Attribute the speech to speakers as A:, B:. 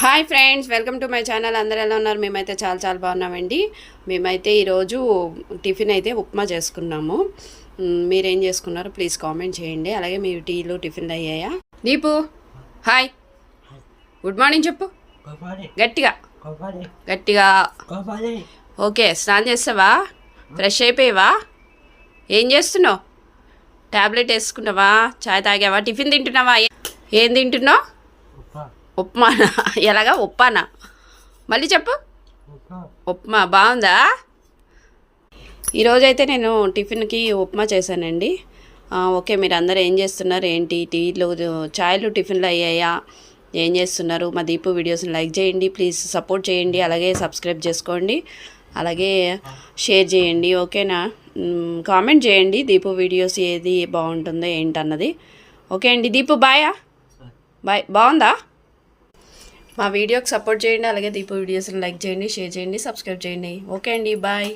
A: Hi friends welcome to my channel. అందరూ ఎలా ఉన్నారు? మేమైతే చాలా చాలా బాగున్నామండి. మేమైతే ఈరోజు టిఫిన్ అయితే ఉప్మా చేసుకున్నాము. మీరేం చేసుకున్నారో ప్లీజ్ కామెంట్ చేయండి. అలాగే మీ టీలు టిఫిన్లు అయ్యాయా? దీపు హాయ్. గుడ్ మార్నింగ్ చెప్పు. గట్టిగా. గట్టిగా. ఓకే స్నానం చేస్తావా? ఫ్రెష్ అయిపోయావా? ఏం చేస్తున్నావు? ట్యాబ్లెట్ వేసుకున్నావా? చాయ్ తాగావా? టిఫిన్ తింటున్నావా? ఏ- తింటున్నావు? ఉప్మానా ఎలాగా? ఉప్పానా మళ్ళీ చెప్పు. ఉప్మా బాగుందా? ఈరోజైతే నేను టిఫిన్కి ఉప్మా చేశానండి. ఓకే మీరు అందరూ ఏం చేస్తున్నారు? ఏంటి? టీలు చాయ్లు టిఫిన్లు అయ్యాయా? ఏం చేస్తున్నారు? మా దీపు వీడియోస్ని లైక్ చేయండి ప్లీజ్ సపోర్ట్ చేయండి అలాగే సబ్స్క్రైబ్ చేసుకోండి అలాగే షేర్ చేయండి ఓకేనా? కామెంట్ చేయండి దీపు వీడియోస్ ఏది బాగుంటుందో ఏంటన్నది. ఓకే అండి దీపు బాయా? బాయ్ బాగుందా? మా వీడియోకి సపోర్ట్ చేయండి అలాగే దీపు వీడియోస్ని లైక్ చేయండి షేర్ చేయండి సబ్స్క్రైబ్ చేయండి. ఓకే అండి బాయ్.